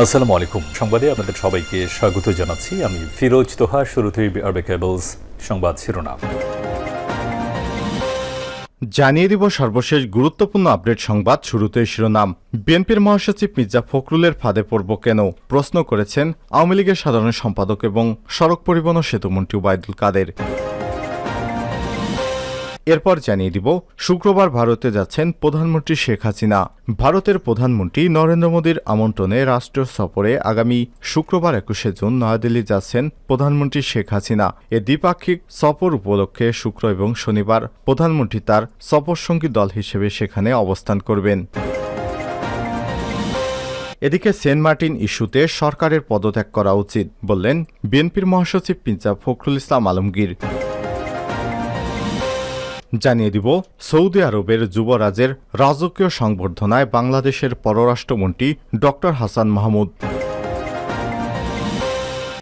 আসসালামু আলাইকুম। সংবাদে আপনাদের সবাইকে স্বাগত জানাচ্ছি। আমি ফিরোজ তোহা, শুরুতেই আরবে কেবলস সংবাদ শিরোনাম। জানিয়ে দিব সর্বশেষ গুরুত্বপূর্ণ আপডেট সংবাদ শুরুতে শিরোনাম। বিএনপির মহাসচিব মির্জা ফখরুলের ফাঁদে পড়ব কেন? প্রশ্ন করেছেন আওয়ামী লীগের সাধারণ সম্পাদক এবং সড়ক পরিবহন ও সেতুমন্ত্রী ওবায়দুল কাদের। এরপর জানিয়ে দিব, শুক্রবার ভারতে যাচ্ছেন প্রধানমন্ত্রী শেখ হাসিনা। ভারতের প্রধানমন্ত্রী নরেন্দ্র মোদীর আমন্ত্রণে রাষ্ট্রীয় সফরে আগামী শুক্রবার একুশে জুন নয়াদিল্লি যাচ্ছেন প্রধানমন্ত্রী শেখ হাসিনা। এ দ্বিপাক্ষিক সফর উপলক্ষে শুক্র এবং শনিবার প্রধানমন্ত্রী তার সফরসঙ্গী দল হিসেবে সেখানে অবস্থান করবেন। এদিকে সেন্ট মার্টিন ইস্যুতে সরকারের পদত্যাগ করা উচিত, বললেন বিএনপির মহাসচিব পিঞ্জা ফখরুল ইসলাম আলমগীর। জানিয়ে দিব সৌদি আরবের যুবরাজের রাজকীয় সংবর্ধনায় বাংলাদেশের পররাষ্ট্রমন্ত্রী ডক্টর হাসান মাহমুদ।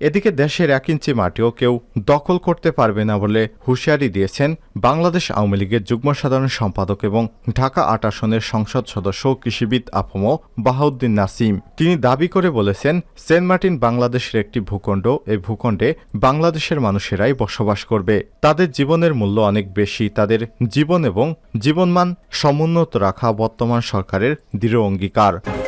এদিকে দেশের এক ইঞ্চি মাটিও কেউ দখল করতে পারবে না বলে হুঁশিয়ারি দিয়েছেন বাংলাদেশ আওয়ামী লীগের যুগ্ম সাধারণ সম্পাদক এবং ঢাকা আট আসনের সংসদ সদস্য কৃষিবিদ আফম বাহাউদ্দিন নাসিম। তিনি দাবি করে বলেছেন, সেন্ট মার্টিন বাংলাদেশের একটি ভূখণ্ড, এই ভূখণ্ডে বাংলাদেশের মানুষেরাই বসবাস করবে। তাদের জীবনের মূল্য অনেক বেশি, তাদের জীবন এবং জীবনমান সমুন্নত রাখা বর্তমান সরকারের দৃঢ় অঙ্গীকার।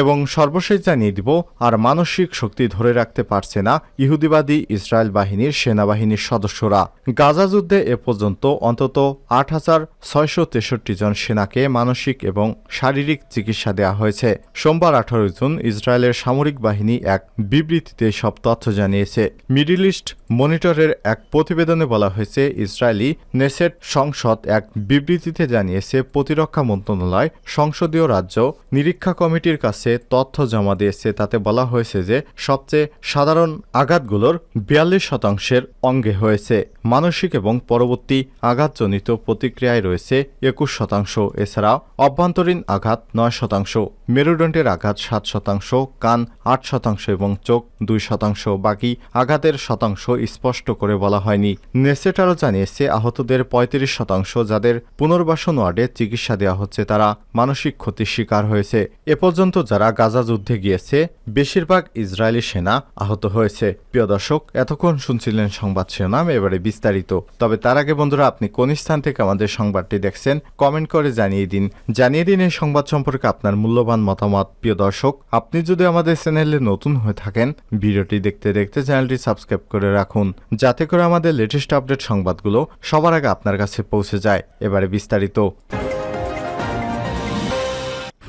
এবং সর্বশেষ জানিয়ে দিব, আর মানসিক শক্তি ধরে রাখতে পারছে না ইহুদিবাদী ইসরায়েল বাহিনীর সেনাবাহিনীর সদস্যরা। গাজা যুদ্ধে এ পর্যন্ত অন্তত আট হাজার ছয়শো তেষট্টি জন সেনাকে মানসিক এবং শারীরিক চিকিৎসা দেওয়া হয়েছে। সোমবার আঠারো জুন ইসরায়েলের সামরিক বাহিনী এক বিবৃতিতে সব তথ্য জানিয়েছে। মিডিল ইস্ট মনিটরের এক প্রতিবেদনে বলা হয়েছে, ইসরায়েলি নেসেট সংসদ এক বিবৃতিতে জানিয়েছে, প্রতিরক্ষা মন্ত্রণালয়, সংসদীয় রাজ্য, নিরীক্ষা কমিটির কাছে তথ্য জমা দিয়েছে। তাতে বলা হয়েছে যে, সবচেয়ে সাধারণ আঘাতগুলোর বিয়াল্লিশ শতাংশের অঙ্গে হয়েছে। মানসিক এবং পরবর্তী আঘাতজনিত প্রতিক্রিয়ায় রয়েছে একুশ শতাংশ। এছাড়া অভ্যন্তরীণ আঘাত নয় শতাংশ, মেরুদণ্ডের আঘাত সাত শতাংশ, কান আট শতাংশ এবং চোখ দুই শতাংশ। বাকি আঘাতের শতাংশ স্পষ্ট করে বলা হয়নি। নেসেট আরও জানিয়েছে, আহতদের পঁয়ত্রিশ শতাংশ যাদের পুনর্বাসন ওয়ার্ডে চিকিৎসা দেওয়া হচ্ছে, তারা মানসিক ক্ষতির শিকার হয়েছে। এ পর্যন্ত যারা গাজা যুদ্ধে গিয়েছে, বেশিরভাগ ইসরায়েলি সেনা আহত হয়েছে। প্রিয় দর্শক, এতক্ষণ শুনছিলেন সংবাদ শিরোনাম, এবারে বিস্তারিত। তবে তার আগে বন্ধুরা, আপনি কোন স্থান থেকে আমাদের সংবাদটি দেখছেন, কমেন্ট করে জানিয়ে দিন। জানিয়ে দিন এই সংবাদ সম্পর্কে আপনার মূল্যবান মতামত। প্রিয় দর্শক, আপনি যদি আমাদের চ্যানেলে নতুন হয়ে থাকেন, ভিডিওটি দেখতে দেখতে চ্যানেলটি সাবস্ক্রাইব করে রাখুন, যাতে করে আমাদের লেটেস্ট আপডেট সংবাদগুলো সবার আগে আপনার কাছে পৌঁছে যায়। এবারে বিস্তারিত।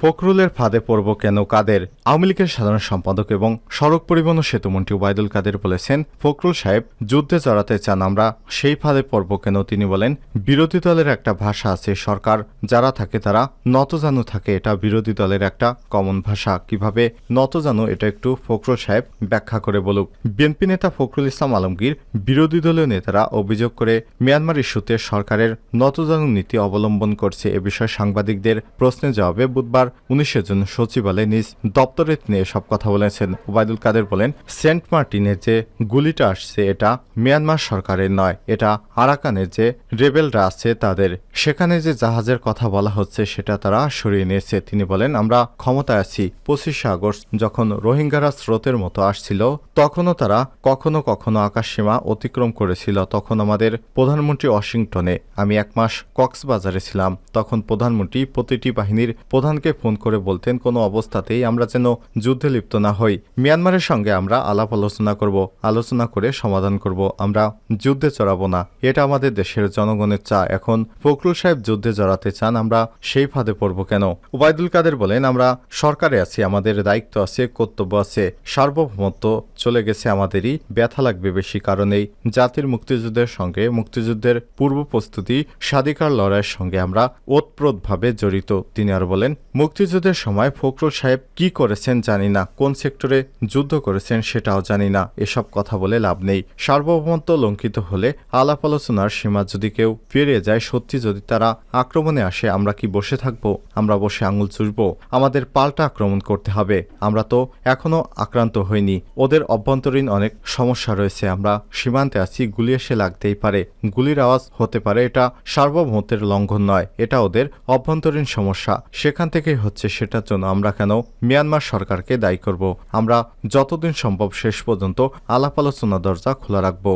ফখরুলের ফাঁদে পড়ব কেন কাদের? আওয়ামী লীগের সাধারণ সম্পাদক এবং সড়ক পরিবহন ও সেতুমন্ত্রী ওবায়দুল কাদের বলেছেন, ফখরুল সাহেব যুদ্ধে জড়াতে চান আমরা, সেই ফাঁদে পড়ব কেন তিনি বলেন, বিরোধী দলের একটা ভাষা আছে সরকার, যারা থাকে তারা নতজানু থাকে, এটা বিরোধী দলের একটা কমন ভাষা। কীভাবে নতজানু এটা একটু ফখরুল সাহেব ব্যাখ্যা করে বলুক। বিএনপি নেতা ফখরুল ইসলাম আলমগীর, বিরোধী দলীয় নেতারা অভিযোগ করে মিয়ানমার ইস্যুতে সরকারের নতজানু নীতি অবলম্বন করছে। এ বিষয়ে সাংবাদিকদের প্রশ্নের জবাবে বুধবার উনিশে জুন সচিবালয়ে নিজ দপ্তরে তিনি এসব কথা বলেছেন। ওবায়দুল কাদের বলেন, সেন্ট মার্টিনের যে গুলিটা আসছে এটা মিয়ানমার সরকারের নয়, এটা আরাকানের যে রেবেলরা আছে তাদের। সেখানে যে জাহাজের কথা বলা হচ্ছে সেটা তারা সরিয়ে নিয়েছে। তিনি বলেন, আমরা ক্ষমতায় আছি। পঁচিশে আগস্ট যখন রোহিঙ্গারা স্রোতের মতো আসছিল, তখনও তারা কখনো কখনো আকাশসীমা অতিক্রম করেছিল। তখন আমাদের প্রধানমন্ত্রী ওয়াশিংটনে, আমি এক মাস কক্সবাজারে ছিলাম, তখন প্রধানমন্ত্রী প্রতিটি বাহিনীর প্রধানকে ফোন করে বলতেন, কোনো অবস্থাতেই আমরা যেন যুদ্ধে লিপ্ত না হই। মিয়ানমারের সঙ্গে আমরা আলাপ আলোচনা করব, আলোচনা করে সমাধান করব। আমরা যুদ্ধে চড়াবো না। এটা আমাদের দেশের জনগণের চা। এখন ফখরুল সাহেব যুদ্ধে জড়াতে চান, আমরা সেই ফাঁদে পড়ব কেন? ওবায়দুল কাদের বলেন, আমরা সরকারে আছি, আমাদের দায়িত্ব আছে, কর্তব্য আছে। সার্বভৌমত্ব চলে গেছে আমাদেরই, ব্যথা লাগবে বেশি কারণ এই জাতির মুক্তিযুদ্ধের সঙ্গে, মুক্তিযুদ্ধের পূর্ব প্রস্তুতি, স্বাধিকার লড়াইয়ের সঙ্গে আমরা ওতপ্রোতভাবে জড়িত, তিনি আর বলেন। মুক্তিযুদ্ধের সময় ফখরুল সাহেব কি করেছেন জানি না। কোন সেক্টরে যুদ্ধ করেছেন সেটাও জানি না। এসব কথা বলে লাভ নেই। সার্বভৌমত্ব লঙ্ঘিত হলে আলাপ আলোচনার সীমা যদি কেউ ফিরে যায়, সত্যি যদি তারা আক্রমণে আসে, আমরা কি বসে থাকব? আমরা বসে আঙুল চুষব আমাদের পাল্টা আক্রমণ করতে হবে। আমরা তো এখনও আক্রান্ত হইনি। ওদের অভ্যন্তরীণ অনেক সমস্যা রয়েছে। আমরা সীমান্তে আছি, গুলি এসে লাগতেই পারে। গুলির আওয়াজ হতে পারে, এটা সার্বভৌমত্বের লঙ্ঘন নয়। এটা ওদের অভ্যন্তরীণ সমস্যা। সেখান থেকে থেকেই হচ্ছে সেটার জন্য আমরা কেন মিয়ানমার সরকারকে দায়ী করব? আমরা যতদিন সম্ভব শেষ পর্যন্ত আলাপ আলোচনা দরজা খোলা রাখব।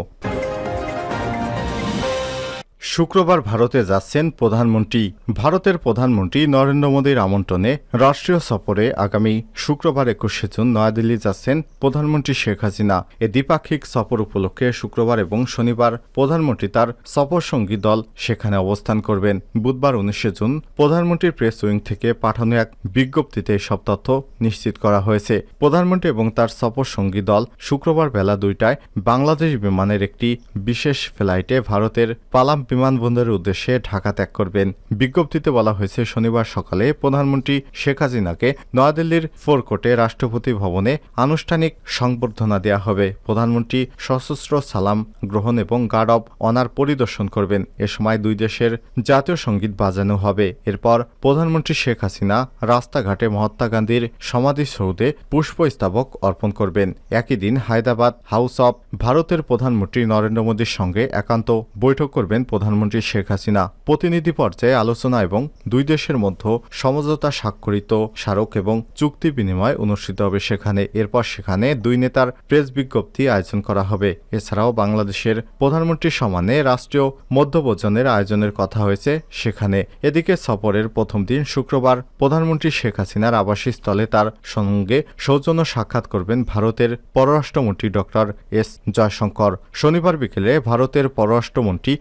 শুক্রবার ভারতে যাচ্ছেন প্রধানমন্ত্রী। ভারতের প্রধানমন্ত্রী নরেন্দ্র মোদীর আমন্ত্রণে রাষ্ট্রীয় সফরে আগামী শুক্রবার একুশে জুন নয়াদিল্লি যাচ্ছেন প্রধানমন্ত্রী শেখ হাসিনা। এ দ্বিপাক্ষিক সফর উপলক্ষে শুক্রবার এবং শনিবার প্রধানমন্ত্রী তার সফরসঙ্গী দল সেখানে অবস্থান করবেন। বুধবার উনিশে জুন প্রধানমন্ত্রীর প্রেস উইং থেকে পাঠানো এক বিজ্ঞপ্তিতে সব তথ্য নিশ্চিত করা হয়েছে। প্রধানমন্ত্রী এবং তার সফরসঙ্গী দল শুক্রবার বেলা দুইটায় বাংলাদেশ বিমানের একটি বিশেষ ফ্লাইটে ভারতের পালাম বিমানবন্দরের উদ্দেশ্যে ঢাকা ত্যাগ করবেন। বিজ্ঞপ্তিতে বলা হয়েছে, শনিবার সকালে প্রধানমন্ত্রী শেখ হাসিনাকে নয়াদিল্লির ফোরকোটে রাষ্ট্রপতি ভবনে আনুষ্ঠানিক সংবর্ধনা দেওয়া হবে। প্রধানমন্ত্রী সশস্ত্র সালাম গ্রহণ এবং গার্ড অব অনার পরিদর্শন করবেন। এ সময় দুই দেশের জাতীয় সংগীত বাজানো হবে। এরপর প্রধানমন্ত্রী শেখ হাসিনা রাস্তাঘাটে মহাত্মা গান্ধীর সমাধিসৌধে পুষ্পস্তবক অর্পণ করবেন। একই দিন হায়দ্রাবাদ হাউস অব ভারতের প্রধানমন্ত্রী নরেন্দ্র মোদীর সঙ্গে একান্ত বৈঠক করবেন প্রধানমন্ত্রী শেখ হাসিনা প্রতিনিধি পর্যায়ে আলোচনা এবং দুই দেশের মধ্যে সমঝোতা স্বাক্ষরিত স্মারক এবং চুক্তি বিনিময় অনুষ্ঠিত হবে সেখানে। এরপর সেখানে দুই নেতার প্রেস বিজ্ঞপ্তি আয়োজন করা হবে। এছাড়াও বাংলাদেশের প্রধানমন্ত্রীর সমানে রাষ্ট্রীয় মধ্যভোজনের আয়োজনের কথা হয়েছে সেখানে। এদিকে সফরের প্রথম দিন শুক্রবার প্রধানমন্ত্রী শেখ হাসিনার আবাসস্থলে তার সঙ্গে সৌজন্য সাক্ষাৎ করবেন ভারতের পররাষ্ট্রমন্ত্রী ডক্টর এস জয়শঙ্কর। শনিবার বিকেলে ভারতের পররাষ্ট্রমন্ত্রী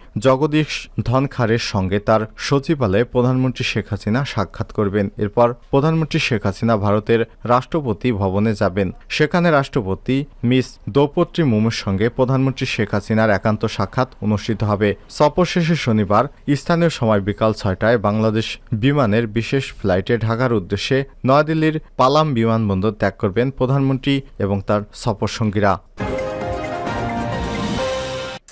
জগদীশ ধনখারের সঙ্গে তার সচিবালয়ে প্রধানমন্ত্রী শেখ হাসিনা সাক্ষাৎ করবেন। এরপর প্রধানমন্ত্রী শেখ হাসিনা ভারতের রাষ্ট্রপতি ভবনে যাবেন। সেখানে রাষ্ট্রপতি মিস দ্রৌপদী মুমুর সঙ্গে প্রধানমন্ত্রী শেখ হাসিনার একান্ত সাক্ষাৎ অনুষ্ঠিত হবে। সফর শেষে শনিবার স্থানীয় সময় বিকাল ছয়টায় বাংলাদেশ বিমানের বিশেষ ফ্লাইটে ঢাকার উদ্দেশ্যে নয়াদিল্লির পালাম বিমানবন্দর ত্যাগ করবেন প্রধানমন্ত্রী এবং তার সফরসঙ্গীরা।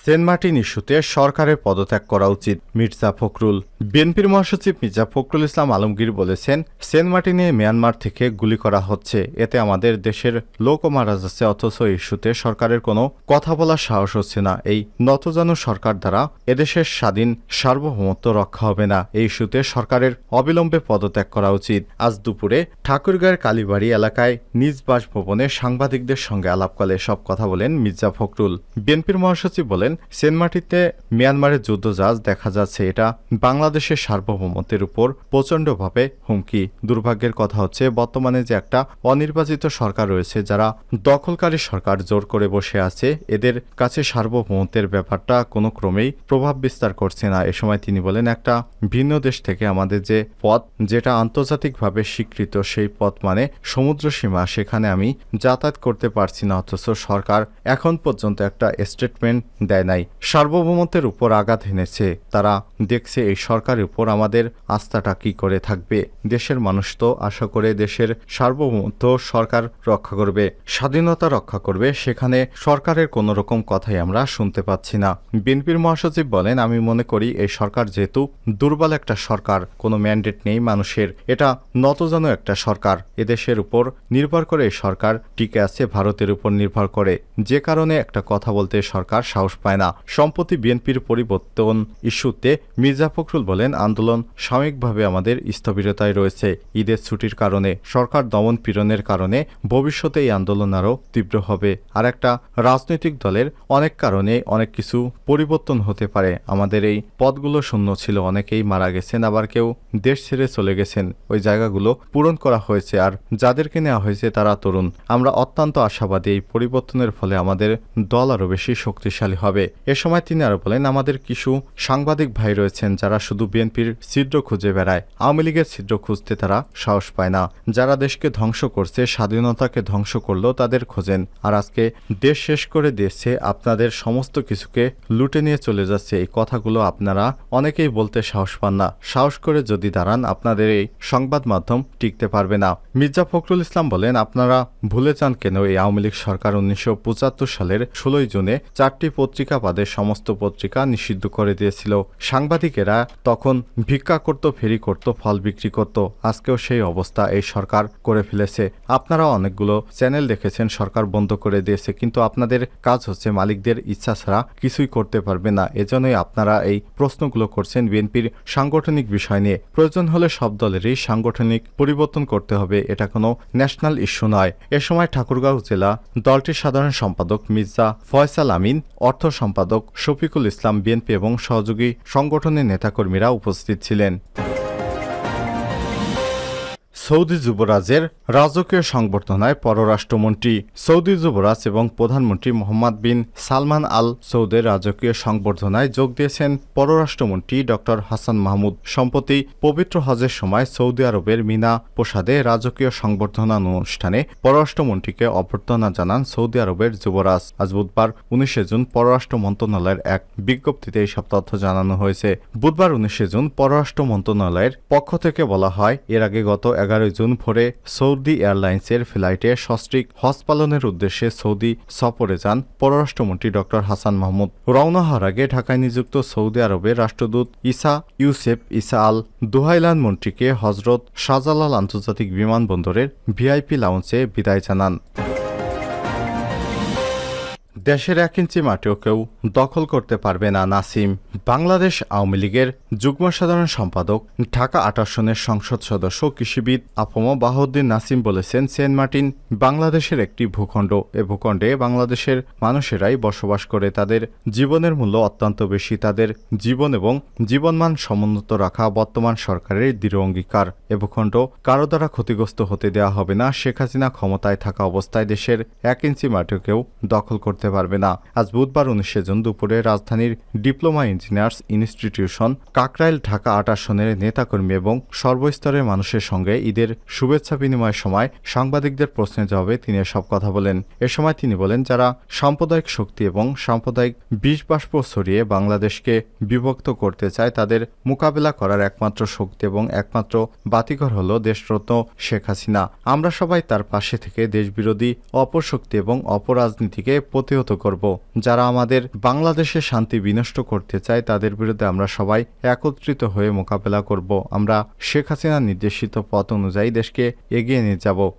সেন্ট মার্টিন ইস্যুতে সরকারের পদত্যাগ করা উচিত। মির্জা ফখরুল। বিএনপির মহাসচিব মির্জা ফখরুল ইসলাম আলমগীর বলেছেন, সেন্ট মার্টিনে মিয়ানমার থেকে গুলি করা হচ্ছে। এতে আমাদের দেশের লোকও মারা যাচ্ছে, অথচ ইস্যুতে সরকারের কোনো কথা বলার সাহস হচ্ছে না। এই নতজানু সরকার দ্বারা এদেশের স্বাধীন সার্বভৌমত্ব রক্ষা হবে না। এই ইস্যুতে সরকারের অবিলম্বে পদত্যাগ করা উচিত। আজ দুপুরে ঠাকুরগাঁয়ের কালীবাড়ি এলাকায় নিজ বাসভবনে সাংবাদিকদের সঙ্গে আলাপকালে সব কথা বলেন মির্জা ফখরুল। বিএনপির মহাসচিব বলেন সেনমাটিতে মিয়ানমারের যুদ্ধজাহাজ দেখা যাচ্ছে। এটা বাংলাদেশের সার্বভৌমত্বের উপর প্রচণ্ডভাবে হুমকি। দুর্ভাগ্যের কথা হচ্ছে, বর্তমানে যে একটা অনির্বাচিত সরকার রয়েছে, যারা দখলকারী সরকার জোর করে বসে আছে, এদের কাছে সার্বভৌমত্বের ব্যাপারটা কোনো ক্রমেই প্রভাব বিস্তার করছে না। এ সময় তিনি বলেন, একটা ভিন্ন দেশ থেকে আমাদের যে পথ, যেটা আন্তর্জাতিকভাবে স্বীকৃত, সেই পথ মানে সমুদ্র সীমা। সেখানে আমি যাতায়াত করতে পারছি না, অথচ সরকার এখন পর্যন্ত একটা স্টেটমেন্ট দেয় নাই। সার্বভৌমত্বের উপর আঘাত হেনেছে। তারা দেখছে, এই সরকারের উপর আমাদের আস্থাটা কি করে থাকবে? দেশের মানুষ তো আশা করে দেশের সার্বভৌমত্ব সরকার রক্ষা করবে, স্বাধীনতা রক্ষা করবে। সেখানে সরকারের কোনো রকম কথাই আমরা শুনতে পাচ্ছি না। বিএনপির মহাসচিব বলেন, আমি মনে করি, এই সরকার যেহেতু দুর্বল একটা সরকার, কোনো ম্যান্ডেট নেই মানুষের। এটা নতজানো একটা সরকার। এদেশের উপর নির্ভর করে এই সরকার টিকে আছে, ভারতের উপর নির্ভর করে। যে কারণে একটা কথা বলতে সরকার সাহস পায় না সম্প্রতি বিএনপির পরিবর্তন ইস্যুতে মির্জা ফখরুল বলেন, আন্দোলন সাময়িকভাবে আমাদের স্থবিরতায় রয়েছে। ঈদের ছুটির কারণে, সরকার দমন পীড়নের কারণে ভবিষ্যতে এই আন্দোলন আরও তীব্র হবে। আর একটা রাজনৈতিক দলের অনেক কারণে অনেক কিছু পরিবর্তন হতে পারে। আমাদের এই পদগুলো শূন্য ছিল, অনেকেই মারা গেছেন, আবার কেউ দেশ ছেড়ে চলে গেছেন। ওই জায়গাগুলো পূরণ করা হয়েছে, আর যাদেরকে নেওয়া হয়েছে তারা তরুণ। আমরা অত্যন্ত আশাবাদী এই পরিবর্তনের ফলে আমাদের দল আরও বেশি শক্তিশালী হবে। এ সময় তিনি আরও বলেন, আমাদের কিছু সাংবাদিক ভাই রয়েছেন যারা শুধু বিএনপির ছিদ্র খুঁজে বেড়ায়। আওয়ামী লীগের ছিদ্র খুঁজতে তারা সাহস পায় না। যারা দেশকে ধ্বংস করছে, স্বাধীনতাকে ধ্বংস করলেও তাদের খোঁজেন। আর আজকে দেশ শেষ করে দিয়েছে, আপনাদের সমস্ত কিছুকে লুটে নিয়ে চলে যাচ্ছে। এই কথাগুলো আপনারা অনেকেই বলতে সাহস পান না। সাহস করে যদি দাঁড়ান, আপনাদের এই সংবাদ মাধ্যম টিকতে পারবে না। মির্জা ফখরুল ইসলাম বলেন, আপনারা ভুলে যান কেন এই আওয়ামী লীগ সরকার উনিশশো পঁচাত্তর সালের ষোলোই জুনে চারটি পত্রিকা পত্রিকা বাদে সমস্ত পত্রিকা নিষিদ্ধ করে দিয়েছিল। সাংবাদিকেরা তখন ভিক্ষা করত, ফেরি করত, ফল বিক্রি করত। আজকেও সেই অবস্থা এই সরকার করে ফেলেছে। আপনারা অনেকগুলো চ্যানেল দেখেছেন, সরকার বন্ধ করে দিয়েছে। কিন্তু আপনাদের কাজ হচ্ছে, মালিকদের ইচ্ছা ছাড়া কিছুই করতে পারবে না। এজন্যই আপনারা এই প্রশ্নগুলো করছেন বিএনপির সাংগঠনিক বিষয় নিয়ে। প্রয়োজন হলে সব দলেরই সাংগঠনিক পরিবর্তন করতে হবে, এটা কোনো ন্যাশনাল ইস্যু নয়। এ সময় ঠাকুরগাঁও জেলা দলটির সাধারণ সম্পাদক মির্জা ফয়সাল আমিন অর্থ সম্পাদক শফিকুল ইসলাম বিএনপি এবং সহযোগী সংগঠনের নেতাকর্মীরা উপস্থিত ছিলেন। সৌদি যুবরাজের রাজকীয় সংবর্ধনায় পররাষ্ট্রমন্ত্রী, সৌদি যুবরাজ এবং প্রধানমন্ত্রী মোহাম্মদ বিন সালমান আল সৌদের রাজকীয় সংবর্ধনায় যোগ দিয়েছেন পররাষ্ট্রমন্ত্রী ড. হাসান মাহমুদ। সম্প্রতি পবিত্র হজের সময় সৌদি আরবের মিনা প্রসাদে রাজকীয় সংবর্ধনা অনুষ্ঠানে পররাষ্ট্রমন্ত্রীকে অভ্যর্থনা জানান সৌদি আরবের যুবরাজ। আজ বুধবার, উনিশে জুন, পররাষ্ট্র মন্ত্রণালয়ের এক বিজ্ঞপ্তিতে এইসব তথ্য জানানো হয়েছে। বুধবার, উনিশে জুন, পররাষ্ট্র মন্ত্রণালয়ের পক্ষ থেকে বলা হয়, এর আগে গত এগারোই জুন ভোরে সৌদি এয়ারলাইন্সের ফ্লাইটে সস্ত্রিক হজ পালনের উদ্দেশ্যে সৌদি সফরে যান পররাষ্ট্রমন্ত্রী ড. হাসান মাহমুদ। রওনা হওয়ার আগে ঢাকায় নিযুক্ত সৌদি আরবের রাষ্ট্রদূত ইসা ইউসেফ ইসা আল দুহাইলান মন্ত্রীকে হজরত শাহজালাল আন্তর্জাতিক বিমানবন্দরের ভিআইপি লাউঞ্জে বিদায় জানান। দেশের এক ইঞ্চি মাটিও কেউ দখল করতে পারবে না নাসিম। বাংলাদেশ আওয়ামী লীগের যুগ্ম সাধারণ সম্পাদক, ঢাকা আট সংসদ সদস্য কৃষিবিদ আফম বাহাউদ্দিন নাসিম বলেছেন, সেন্ট মার্টিন বাংলাদেশের একটি ভূখণ্ড। এ ভূখণ্ডে বাংলাদেশের মানুষেরাই বসবাস করে, তাদের জীবনের মূল্য অত্যন্ত বেশি, তাদের জীবন এবং জীবনমান সমুন্নত রাখা বর্তমান সরকারের দৃঢ় অঙ্গীকার। এ ভূখণ্ড কারও দ্বারা ক্ষতিগ্রস্ত হতে দেওয়া হবে না। শেখ হাসিনা ক্ষমতায় থাকা অবস্থায় দেশের এক ইঞ্চি মাটিও কেউ দখল করতে পারবে না। আজ বুধবার উনিশে জুন দুপুরে রাজধানীর diploma engineers institution Kakrail Dhaka আট আসনের নেতাকর্মী এবং সর্বস্তরের মানুষের সঙ্গে ঈদের শুভেচ্ছা বিনিময়ের সময় সাংবাদিকদের প্রশ্নের জবাবে তিনি এসব কথা বলেন। এ সময় তিনি বলেন, যারা সাম্প্রদায়িক শক্তি এবং সাম্প্রদায়িক বিষ বাষ্প ছড়িয়ে বাংলাদেশকে বিভক্ত করতে চায়, তাদের মোকাবেলা করার একমাত্র শক্তি এবং একমাত্র বাতিঘর হল দেশরত্ন শেখ হাসিনা। আমরা সবাই তার পাশে থেকে দেশবিরোধী অপশক্তি এবং অপরাজনীতিকে প্রতিহত করব। যারা আমাদের বাংলাদেশে শান্তি বিনষ্ট করতে চায়, তাদের বিরুদ্ধে আমরা সবাই একত্রিত হয়ে মোকাবেলা করব। আমরা শেখ হাসিনার নির্দেশিত পথ অনুযায়ী দেশকে এগিয়ে নিয়ে যাব।